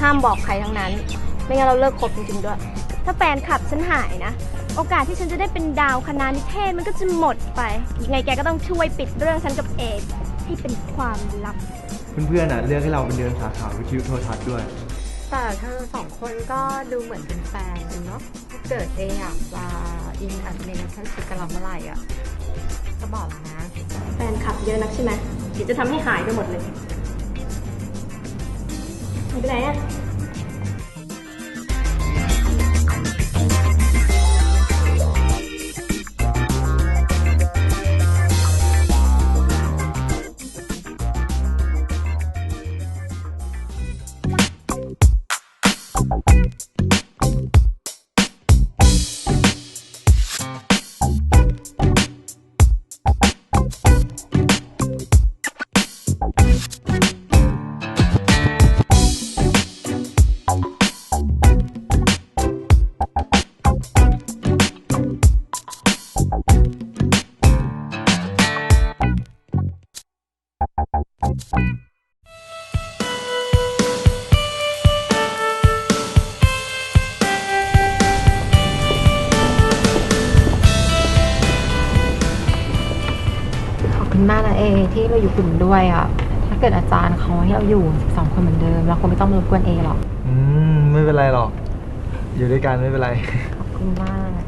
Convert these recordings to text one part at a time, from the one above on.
ห้ามบอกใครทั้งนั้น ไม่งั้นเราเลิกคบจริงๆด้วย ถ้าแฟนคลับฉันหายนะ โอกาสที่ฉันจะได้เป็นดาวคณะนิเทศมันก็จะหมดไป ยังไงแกก็ต้องช่วยปิดเรื่องฉันกับเอกให้เป็นความลับ เพื่อนๆอะเลือกให้เราเป็นเดือนสาขาวิทยุโทรทัศน์ด้วย แต่เธอสองคนก็ดูเหมือนเป็นแฟนกันเนาะถ้าเกิดเออยากจะอินอัดเมนชั่นชิพกับเราเมื่อไหร่อะก็บอกแล้วนะ แฟนคลับเยอะนักใช่ไหมเดี๋ยวจะทำให้หายไปหมดเลย หายไขอบคุณมากนะเอ ที่เราอยู่กลุ่มด้วยอะ ถ้าเกิดอาจารย์เขาให้เราอยู่สองคนเหมือนเดิมเราคงไม่ต้องมารบกวนเอหรอก อืม ไม่เป็นไรหรอก อยู่ด้วยกันไม่เป็นไร ขอบคุณมาก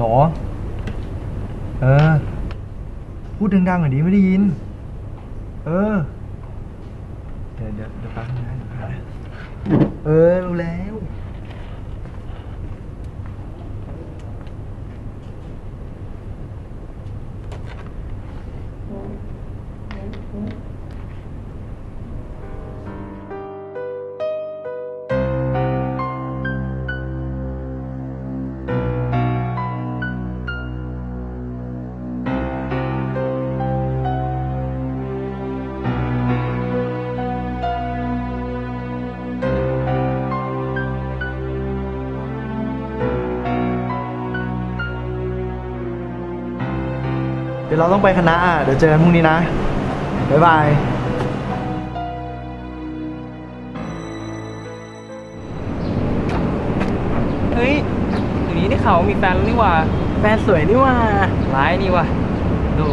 หรอ เออ พูดดังๆหน่อยดิไม่ได้ยิน เออ เดี๋ยวเดี๋ยวเดี๋ยวแป๊บนึงนะเดี๋ยวแป๊บนึงเออรู้แล้ว ดี๋ยวเราต้องไปคณะอะเดี๋ยวเจอกันพรุ่งนี้นะ บ๊ายบาย เฮ้ยอย่างนี้ได้ข่าวว่ามีแฟนแล้วนี่หว่า แฟนสวยนี่ว่า ร้ายนี่ว่ะดู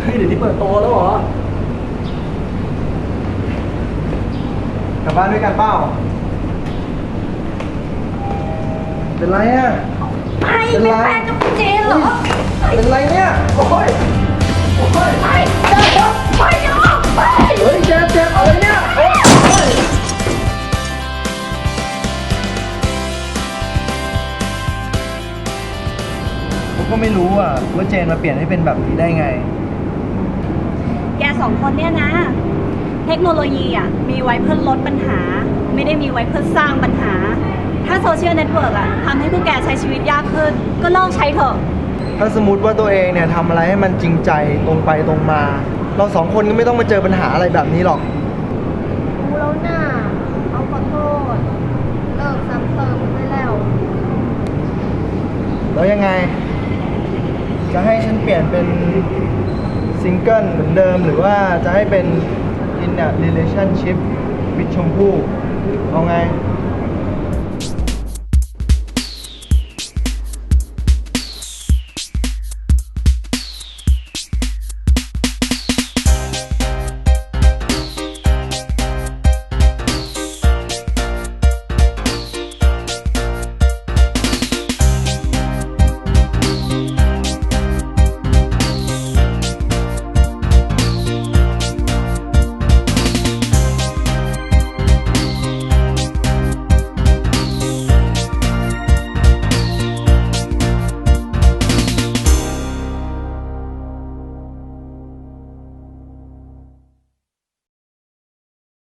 เฮ้ยเดี๋ยวนี้เปิดโตแล้วเหรอ กลับบ้านด้วยกันเปล่า เป็นไรอะ ไอ้เป็นแฟนกับเจนเหรอเป็นไรเนี่ย โอ้ย โอ้ยไปเจอไปเนาะไปเฮ้ยเจ็บเจ็บอะไรเนี่ยโอ๊ยผมก็ไม่รู้อะว่าเจนมาเปลี่ยนให้เป็นแบบนี้ได้ไง แกสองคนเนี่ยนะ เทคโนโลยีอะมีไว้เพื่อลดปัญหา ไม่ได้มีไว้เพื่อสร้างปัญหา ถ้าโซเชียลเน็ตเวิร์กอะทำให้พวกแกใช้ชีวิตยากขึ้น ก็เลิกใช้เถอะ ถ้าสมมติว่าตัวเองเนี่ยทำอะไรให้มันจริงใจตรงไปตรงมา เราสองคนก็ไม่ต้องมาเจอปัญหาอะไรแบบนี้หรอก รู้แล้วน่ะเอาขอโทษ เลิกซ้ำเติมได้แล้ว แล้วยังไง จะให้ฉันเปลี่ยนเป็นซิงเกิลเหมือนเดิมหรือว่าจะให้เป็น in a relationship with ชมพู่เอาไง